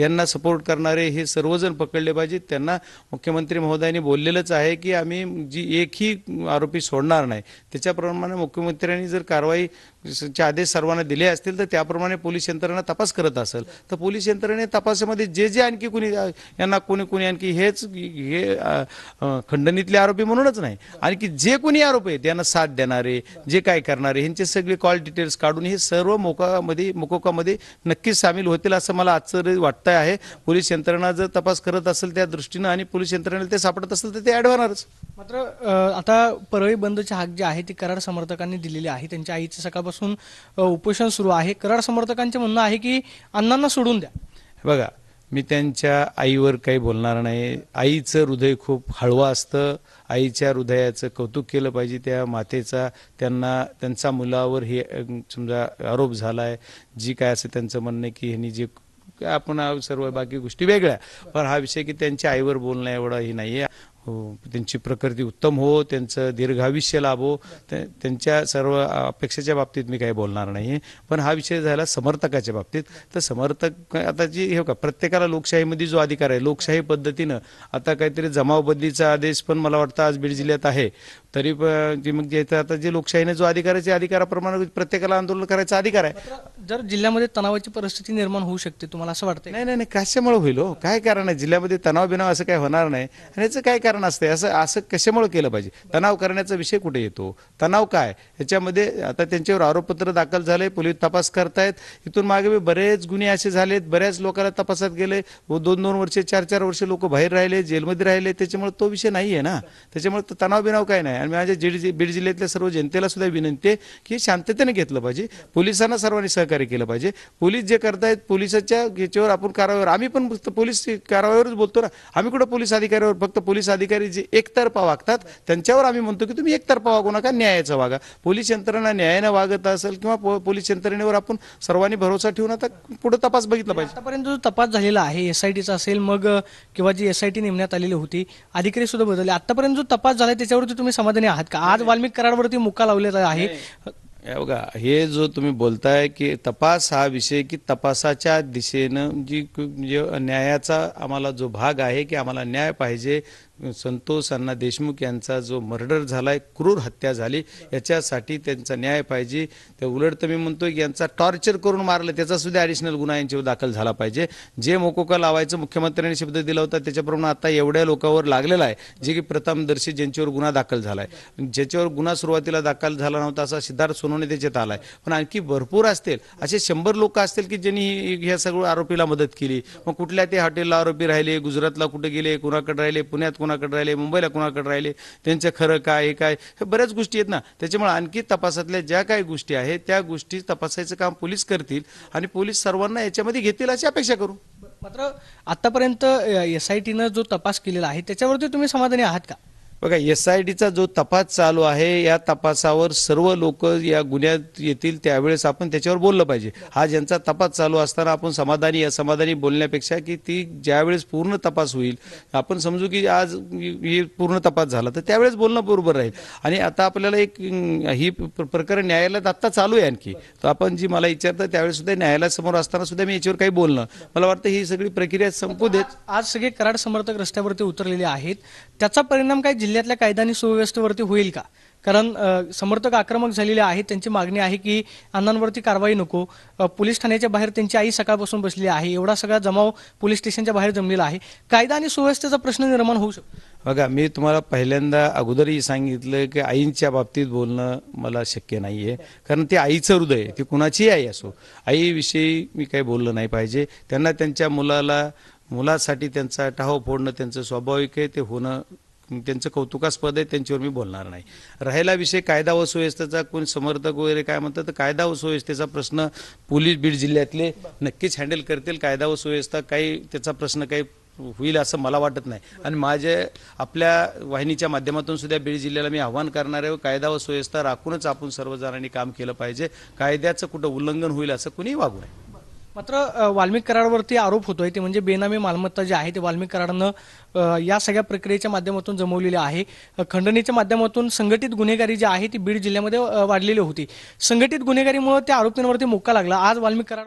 यांना सपोर्ट करणारे हे सर्वजण पकडले पाहिजेत. त्यांना मुख्यमंत्री महोदयांनी बोललेलंच आहे की आम्ही जी एकही आरोपी सोडणार नाही. त्याच्याप्रमाणे मुख्यमंत्र्यांनी जर कारवाई चे आदेश सर्वांना दिले असतील तर त्याप्रमाणे पोलीस यंत्रणा तपास करत असेल. तर पोलीस यंत्रणे तपासामध्ये जे जे आणखी कुणी यांना कोणी कोणी आणखी हेच हे खंडणीतले आरोपी म्हणूनच नाही. आणखी जे कोणी आरोप आहेत यांना साथ देणारे जे काय करणारे ह्यांचे सगळे कॉल डिटेल्स काढून हे सर्व मोकामध्ये मोकोकामध्ये नक्कीच सामील होतील असं मला आश्चर्य वाटतं आहे. पोलीस यंत्रणा जर तपास करत असेल त्या दृष्टीनं आणि पोलीस यंत्रणेला ते सापडत असेल तर ते होणारच. मात्र आता परळी बंदची हाक जी आहे ती कराड समर्थकांनी दिलेली आहे. त्यांच्या आईचं सकाळपासून उपोषण सुरू आहे. कराड समर्थकांचे म्हणणं आहे की अण्णांना सोडून द्या. बघा मी त्यांच्या आईवर काही बोलणार नाही. आईचं हृदय खूप हळवं असतं. आईच्या हृदयाचं कौतुक केलं पाहिजे. त्या मातेचा त्यांना त्यांचा मुलावर हे समजा आरोप झाला आहे जी काय असं त्यांचं म्हणणं की ह्यांनी जे आपण सर्व बाकी गोष्टी वेगळ्या. पण हा विषय की त्यांच्या आईवर बोलणं एवढं हे नाही आहे त्यांची प्रकृती उत्तम हो त्यांचं दीर्घायुष्य लाभो त्या- त्यांच्या सर्व अपेक्षेच्या बाबतीत मी काही बोलणार नाही पण हा विषय झाला समर्थकाच्या बाबतीत. तर समर्थक आता जी हे का प्रत्येकाला लोकशाहीमध्ये जो अधिकार आहे लोकशाही पद्धतीनं आता काहीतरी जमावबंदीचा आदेश पण मला वाटतं आज बीड जिल्ह्यात आहे. तरी पण जे मग जे आता जे लोकशाहीने जो अधिकार आहे अधिकाराप्रमाणे प्रत्येकाला आंदोलन करायचा अधिकार आहे. जर जिल्ह्यामध्ये तणावाची परिस्थिती निर्माण होऊ शकते तुम्हाला असं वाटतंय? नाही नाही नाही कशामुळे होईल हो? काय कारण आहे? जिल्ह्यामध्ये तणाव बिनाव असं काय होणार नाही. आणि याचं काय कारण असते असं असं कशामुळे केलं पाहिजे? तणाव करण्याचा विषय कुठे येतो? तणाव काय? ह्याच्यामध्ये आता त्यांच्यावर आरोपपत्र दाखल झाले पोलीस तपास करतायत. इथून मागे बरेच गुन्हे असे झालेत. बऱ्याच लोकांना तपासात गेले. व दोन दोन वर्षे चार चार वर्ष लोक बाहेर राहिले जेलमध्ये राहिले. त्याच्यामुळे तो विषय नाही आहे ना? त्याच्यामुळे तणाव बिनाव काय नाही. आणि माझ्या बीड बीड जिल्ह्यातल्या सर्व जनतेला सुद्धा विनंती आहे की शांततेने घेतलं पाहिजे. पोलिसांना सर्वांनी सहकार्य केलं पाहिजे. पोलीस जे करतायत पोलिसाच्या याच्यावर आपण कारवाईवर आम्ही पण फक्त पोलीस कारवाईवरच बोलतो ना. आम्ही कुठं पोलीस अधिकाऱ्यावर? फक्त पोलीस अधिकारी जे एकतर्फा वागतात त्यांच्यावर आम्ही म्हणतो की तुम्ही एकतर्फा वागू नका न्यायाचं वागा. पोलीस यंत्रणा न्यायानं वागत असेल किंवा पोलीस यंत्रणेवर आपण सर्वांनी भरोसा ठेवून आता पुढे तपास बघितला पाहिजे. आतापर्यंत जो तपास झालेला आहे एस आय टीचा असेल मग किंवा जी एस आय टी नेमण्यात आलेली होती अधिकारी सुद्धा बदलले. आतापर्यंत जो तपास झाला त्याच्यावरती तुम्ही समाधानी आहात का? आज वाल्मिक कराडवरती मुक्का लावलेला आहे. बघा हे जो तुम्ही बोलताय की तपास हा विषय की तपासाच्या दिशेनं जी म्हणजे जे न्यायाचा आम्हाला जो भाग आहे की आम्हाला न्याय पाहिजे संतोष अण्णा देशमुख यांचा जो मर्डर झालाय क्रूर हत्या झाली याच्यासाठी त्यांचा न्याय पाहिजे. ते उलट तर मी म्हणतोय की यांचा टॉर्चर करून मारलं त्याचा सुद्धा ॲडिशनल गुन्हा यांच्यावर दाखल झाला पाहिजे. जे मोकोका लावायचं मुख्यमंत्र्यांनी शब्द दिला होता त्याच्याप्रमाणे आता एवढ्या लोकांवर लागलेला आहे जे की प्रथमदर्शी ज्यांच्यावर गुन्हा दाखल झाला आहे ज्याच्यावर गुन्हा सुरुवातीला दाखल झाला नव्हता असा सिद्धार्थ सोनवणे त्याच्यात आलाय? पण आणखी भरपूर असतील. असे शंभर लोक असतील की ज्यांनी ह्या सगळं आरोपीला मदत केली. मग कुठल्या ते हॉटेलला आरोपी राहिले? गुजरातला कुठे गेले? कुणाकडे राहिले? पुण्यात कुणाकडे राहिले? मुंबईला कुणाकडे राहिले? त्यांचं खरं काय हे काय? हे बऱ्याच गोष्टी आहेत ना. त्याच्यामुळे आणखी तपासातल्या ज्या काही गोष्टी आहेत त्या गोष्टी तपासायचं काम पोलीस करतील आणि पोलीस सर्वांना याच्यामध्ये घेतील अशी अपेक्षा करू. मात्र आतापर्यंत एस आय टीनं जो तपास केलेला आहे त्याच्यावरती तुम्ही समाधानी आहात का? बघा एस आय टीचा जो तपास चालू आहे या तपासावर सर्व लोक या गुन्ह्यात येतील त्यावेळेस आपण त्याच्यावर बोललं पाहिजे. हा ज्यांचा तपास चालू असताना आपण समाधानी असमाधानी बोलण्यापेक्षा की ती ज्यावेळेस पूर्ण तपास होईल आपण समजू की आज हे पूर्ण तपास झाला तर त्यावेळेस बोलणं बरोबर राहील. आणि आता आपल्याला एक ही प्र- प्रकरण न्यायालयात आत्ता चालू आहे आणखी. तर आपण जी मला विचारतं त्यावेळेस सुद्धा न्यायालयासमोर असताना सुद्धा मी याच्यावर काही बोलणं मला वाटतं ही सगळी प्रक्रिया संपू देत. आज सगळे कराड समर्थक रस्त्यावरती उतरलेले आहेत. त्याचा परिणाम काय? जिल्ह्यातल्या कायदा आणि सुव्यवस्थेवरती होईल का? कारण समर्थक आक्रमक झालेले आहेत त्यांची मागणी आहे की अण्णांवरती कारवाई नको. पोलीस ठाण्याच्या बाहेर त्यांची आई सकाळपासून बसली आहे. एवढा सगळा जमाव पोलीस स्टेशनच्या बाहेर जमलेला आहे. कायदा आणि सुव्यवस्थेचा प्रश्न निर्माण होऊ शकतो. बघा मी तुम्हाला पहिल्यांदा अगोदरही सांगितलं की आईंच्या बाबतीत बोलणं मला शक्य नाही आहे कारण ते आईचं हृदय आहे. ती कुणाचीही आई असो. आईविषयी मी काही बोललं नाही पाहिजे. त्यांना त्यांच्या मुलाला मुलासाठी त्यांचा टाहो फोडणं त्यांचं स्वाभाविक आहे. ते होणं त्यांचं कौतुकास्पद आहे त्यांच्यावर मी बोलणार नाही. राहिला विषय कायदा व सुव्यवस्थेचा कोण समर्थक वगैरे काय म्हणतात तर कायदा व सुव्यवस्थेचा प्रश्न पोलीस बीड जिल्ह्यातले नक्कीच हँडल करतील. कायदा व सुव्यवस्था काही त्याचा प्रश्न काही होईल असं मला वाटत नाही. आणि माझे आपल्या वाहिनीच्या माध्यमातून सुद्धा बीड जिल्ह्याला मी आव्हान करणार आहे कायदा व सुव्यवस्था राखूनच आपण सर्वजणांनी काम केलं पाहिजे. कायद्याचं कुठं उल्लंघन होईल असं कुणीही वागू नये. मात्र वाल्मिक कराडवरती आरोप होतोय. ते म्हणजे बेनामी मालमत्ता जी आहे ते वाल्मिक करारनं या सगळ्या प्रक्रियेच्या माध्यमातून जमवलेली आहे. खंडणीच्या माध्यमातून संघटित गुन्हेगारी जी आहे ती बीड जिल्ह्यामध्ये वाढलेली होती. संघटित गुन्हेगारीमुळे त्या आरोपींवरती मोका लागला. आज वाल्मिक कराड